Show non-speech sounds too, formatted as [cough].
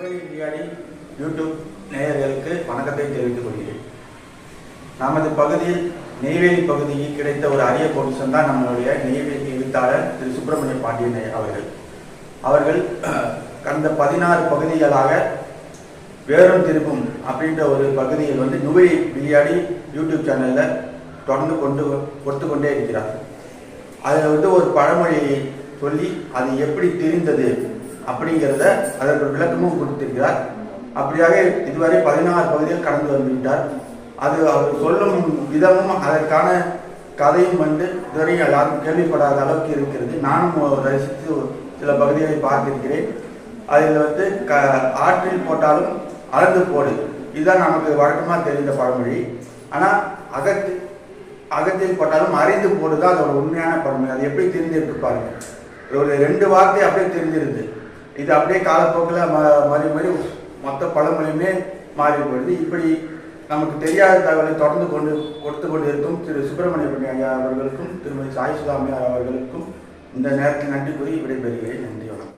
முகலி இந்தியாடி YouTube நேயர்களுக்கு வணக்கத்தை தெரிவித்துக் கொள்கிறேன். நமது பகுதியில் நெய்வேலி பகுதியில் கிடைத்த ஒரு அரிய பொருஷன் தான் நம்மளுடைய நெய்வேலி எழுத்தாளர் திரு. சுப்பிரமணிய பாண்டியன் அவர்கள். அவர்கள் [clears throat] கடந்த பதினாறு பகுதிகளாக வேறும் திருப்பும் அப்படின்ற ஒரு பகுதியில் வந்து நுவை விளையாடி யூடியூப் சேனலில் தொடர்ந்து கொண்டு கொடுத்து கொண்டே இருக்கிறார். அதில் வந்து ஒரு பழமொழியை சொல்லி அது எப்படி தெரிந்தது அப்படிங்கிறத அதற்கு விளக்கமும் கொடுத்திருக்கிறார். அப்படியாக இதுவரை பதினாறு பகுதியில் கடந்து வந்துவிட்டார். அது அவர் சொல்லும் விதமும் அதற்கான கதையும் வந்து இதுவரை எல்லாரும் கேள்விப்படாத அளவுக்கு இருக்கிறது. நானும் ரசித்து சில பகுதிகளை பார்த்திருக்கிறேன். அதில் வந்து க ஆற்றில் போட்டாலும் அளந்து போடு. இதுதான் நமக்கு வழக்கமாக தெரிந்த பழமொழி. ஆனால் அகத்து அகத்தில் போட்டாலும் அறிந்து போடுதான் அதோட உண்மையான பழமொழி. அது எப்படி தெரிஞ்சிருக்கு பாருங்க. ஒரு ரெண்டு வார்த்தை அப்படியே தெரிஞ்சிருது. இது அப்படியே காலப்போக்கில் ம மறி மறி மொத்த பழமொழியுமே மாறி போயிடுது. இப்படி நமக்கு தெரியாத தகவலை தொடர்ந்து கொண்டு கொடுத்து கொண்டு இருக்கும் திரு சுப்பிரமணிய ஐயா அவர்களுக்கும் திருமதி சாய் சுதாமியார் அவர்களுக்கும் இந்த நேரத்தில் நன்றி கூறி விடைபெறுகிறேன். நன்றி வணக்கம்.